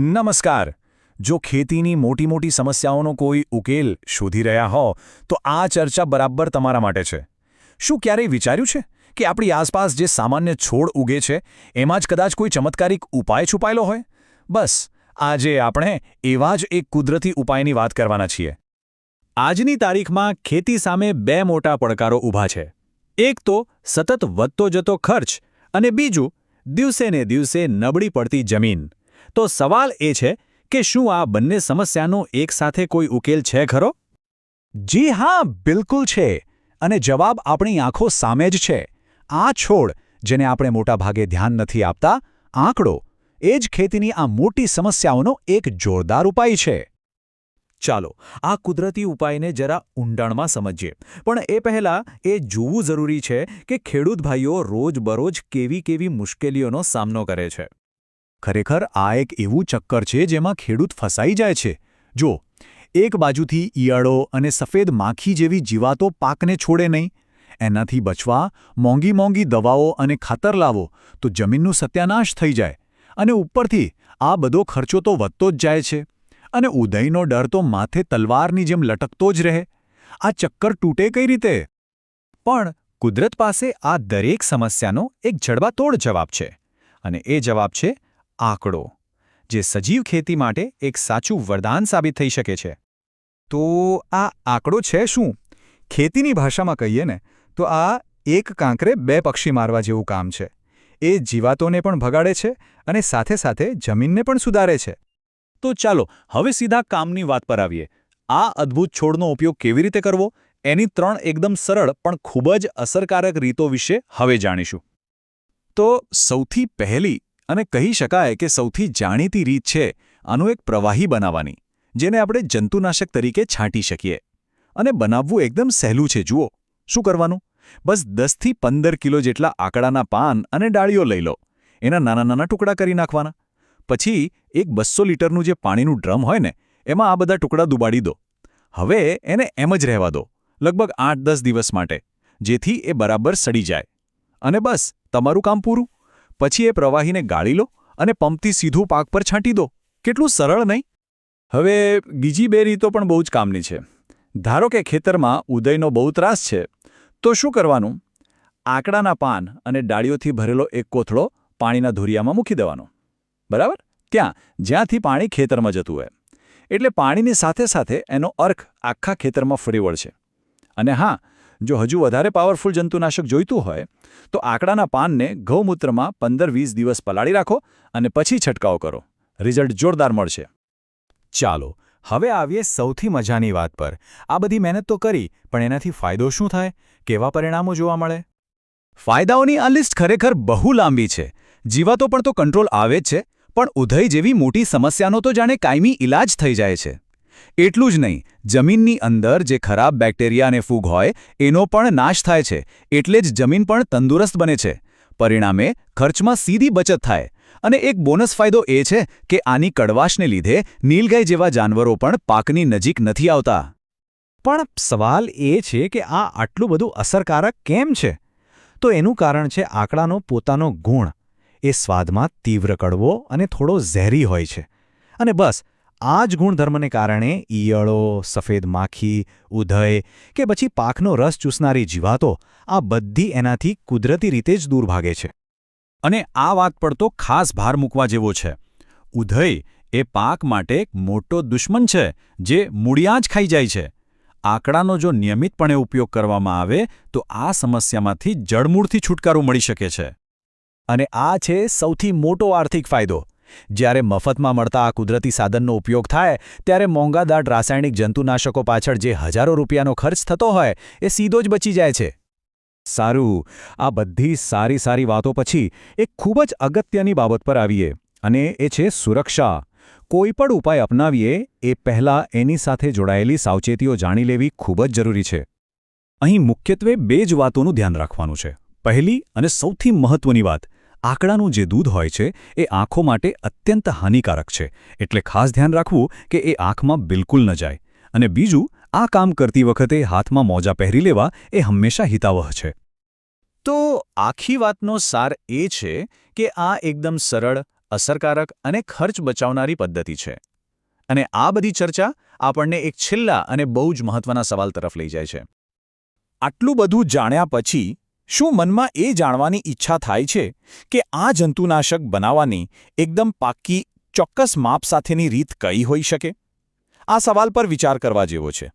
નમસ્કાર. જો ખેતીની મોટી મોટી સમસ્યાઓનો કોઈ ઉકેલ શોધી રહ્યા હો, તો આ ચર્ચા બરાબર તમારા માટે છે. શું ક્યારેય વિચાર્યું છે કે આપણી આસપાસ જે સામાન્ય છોડ ઉગે છે, એમાં જ કદાચ કોઈ ચમત્કારિક ઉપાય છુપાયેલો હોય? બસ, આજે આપણે એવા જ એક કુદરતી ઉપાયની વાત કરવાના છીએ. આજની તારીખમાં ખેતી સામે બે મોટા પડકારો ઊભા છે. એક તો સતત વધતો જતો ખર્ચ અને બીજું દિવસે ને દિવસે નબળી પડતી જમીન. તો સવાલ એ છે કે શું આ બંને સમસ્યાનો એકસાથે કોઈ ઉકેલ છે ખરો? જી હા, બિલકુલ છે અને જવાબ આપણી આંખો સામે જ છે. આ છોડ, જેને આપણે મોટાભાગે ધ્યાન નથી આપતા, આંકડો, એ જ ખેતીની આ મોટી સમસ્યાઓનો એક જોરદાર ઉપાય છે. ચાલો, આ કુદરતી ઉપાયને જરા ઊંડાણમાં સમજીએ. પણ એ પહેલાં એ જોવું જરૂરી છે કે ખેડૂત ભાઈઓ રોજબરોજ કેવી કેવી મુશ્કેલીઓનો સામનો કરે છે. ખરેખર આ એક એવું ચક્કર છે જેમાં ખેડૂત ફસાઈ જાય છે. જો, એક બાજુથી ઈયળો અને સફેદ માખી જેવી જીવાતો પાકને છોડે નહીં, એનાથી બચવા મોંઘી મોંઘી દવાઓ અને ખાતર લાવો, તો જમીનનું સત્યાનાશ થઈ જાય અને ઉપરથી આ બધો ખર્ચો તો વધતો જ જાય છે. અને ઉદયનો ડર તો માથે તલવારની જેમ લટકતો જ રહે. આ ચક્કર તૂટે કઈ રીતે? પણ કુદરત પાસે આ દરેક સમસ્યાનો એક જડબાતોડ જવાબ છે. અને એ જવાબ છે આંકડો, જે સજીવ ખેતી માટે એક સાચું વરદાન સાબિત થઈ શકે છે. તો આ આંકડો છે શું? ખેતીની ભાષામાં કહીએ ને, તો આ એક કાંકરે બે પક્ષી મારવા જેવું કામ છે. એ જીવાતોને પણ ભગાડે છે અને સાથે સાથે જમીનને પણ સુધારે છે. તો ચાલો, હવે સીધા કામની વાત પર આવીએ. આ અદ્ભુત છોડનો ઉપયોગ કેવી રીતે કરવો? એની ત્રણ એકદમ સરળ પણ ખૂબ જ અસરકારક રીતો વિશે હવે જાણીશું. તો સૌથી પહેલી અને કહી શકાય કે સૌથી જાણીતી રીત છે આનું એક પ્રવાહી બનાવવાની, જેને આપણે જંતુનાશક તરીકે છાંટી શકીએ. અને બનાવવું એકદમ સહેલું છે, જુઓ. શું કરવાનું? બસ દસથી પંદર કિલો જેટલા આકડાના પાન અને ડાળીઓ લઈ લો. એના નાના નાના ટુકડા કરી નાખવાના. પછી એક બસો લીટરનું જે પાણીનું ડ્રમ હોય ને, એમાં આ બધા ટુકડા દુબાડી દો. હવે એને એમ જ રહેવા દો, લગભગ આઠ દસ દિવસ માટે, જેથી એ બરાબર સડી જાય. અને બસ, તમારું કામ પૂરું. પછી એ પ્રવાહીને ગાળી લો અને પંપથી સીધું પાક પર છાંટી દો. કેટલું સરળ નહીં? હવે બીજી બે રીતો પણ બહુ જ કામની છે. ધારો કે ખેતરમાં ઉદયનો બહુ ત્રાસ છે, તો શું કરવાનું? આંકડાના પાન અને ડાળીઓથી ભરેલો એક કોથળો પાણીના ધોરિયામાં મૂકી દેવાનો. બરાબર? ત્યાં, જ્યાંથી પાણી ખેતરમાં જતું હોય. એટલે પાણીની સાથે સાથે એનો અર્ક આખા ખેતરમાં ફરી વળશે. અને હા જો હજુ વધારે પાવરફુલ જંતુનાશક જોઈતું હોય, તો આંકડાના પાનને ગૌમૂત્રમાં પંદર વીસ દિવસ પલાળી રાખો અને પછી છંટકાવ કરો. રિઝલ્ટ જોરદાર મળશે. ચાલો, હવે આવીએ સૌથી મજાની વાત પર. આ બધી મહેનત તો કરી, પણ એનાથી ફાયદો શું થાય? કેવા પરિણામો જોવા મળે? ફાયદાઓની આ લિસ્ટ ખરેખર બહુ લાંબી છે. જીવાતો પણ તો કંટ્રોલ આવે જ છે, પણ ઉધઈ જેવી મોટી સમસ્યાનો તો જાણે કાયમી ઇલાજ થઈ જાય છે. એટલું જ નહીં, જમીનની અંદર જે ખરાબ બેક્ટેરિયા અને ફૂગ હોય, એનો પણ નાશ થાય છે, એટલે જ જમીન પણ તંદુરસ્ત બને છે. પરિણામે, ખર્ચમાં સીધી બચત થાય. અને એક બોનસ ફાયદો એ છે કે આની કડવાશને લીધે નીલગાય જેવા જાનવરો પણ પાકની નજીક નથી આવતા. પણ સવાલ એ છે કે આ આટલું બધું અસરકારક કેમ છે? તો એનું કારણ છે આંકડાનો પોતાનો ગુણ. એ સ્વાદમાં તીવ્ર કડવો અને થોડો ઝેરી હોય છે. અને બસ આ જ ગુણધર્મને કારણે ઈયળો, સફેદ માખી ઉધય કે પછી પાકનો રસ ચૂસનારી જીવાતો આ બધી એનાથી કુદરતી રીતે જ દૂર ભાગે છે. અને આ વાત પર તો ખાસ ભાર મૂકવા જેવો છે. ઉધય એ પાક માટે એક મોટો દુશ્મન છે, જે મૂળિયાં જ ખાઈ જાય છે. આંકડાનો જો નિયમિતપણે ઉપયોગ કરવામાં આવે, તો આ સમસ્યામાંથી જળમૂળથી છુટકારો મળી શકે છે. અને આ છે સૌથી મોટો આર્થિક ફાયદો. જ્યારે મફતમાં મળતા આ કુદરતી સાધનનો ઉપયોગ થાય, ત્યારે મોંઘાદાટ રાસાયણિક જંતુનાશકો પાછળ જે હજારો રૂપિયાનો ખર્ચ થતો હોય, એ સીધો જ બચી જાય છે. સારું, આ બધી સારી સારી વાતો પછી એક ખૂબ જ અગત્યની બાબત પર આવીએ, અને એ છે સુરક્ષા. કોઈપણ ઉપાય અપનાવીએ, એ પહેલાં એની સાથે જોડાયેલી સાવચેતીઓ જાણી લેવી ખૂબ જ જરૂરી છે. અહીં મુખ્યત્વે બે જ વાતોનું ધ્યાન રાખવાનું છે. પહેલી અને સૌથી મહત્વની વાત આંકડાનું જે દૂધ હોય છે, એ આંખો માટે અત્યંત હાનિકારક છે. એટલે ખાસ ધ્યાન રાખવું કે એ આંખમાં બિલકુલ ન જાય. અને બીજું, આ કામ કરતી વખતે હાથમાં મોજા પહેરી લેવા એ હંમેશા હિતાવહ છે. તો આખી વાતનો સાર એ છે કે આ એકદમ સરળ, અસરકારક અને ખર્ચ બચાવનારી પદ્ધતિ છે. અને આ બધી ચર્ચા આપણને એક છેલ્લા અને બહુ જ મહત્વના સવાલ તરફ લઈ જાય છે. આટલું બધું જાણ્યા પછી શું મનમાં એ જાણવાની ઈચ્છા થાય છે કે આ જંતુનાશક બનાવવાની એકદમ પાક્કી ચોક્કસ માપ સાથેની રીત કઈ હોઈ શકે? આ સવાલ પર વિચાર કરવા જેવો છે.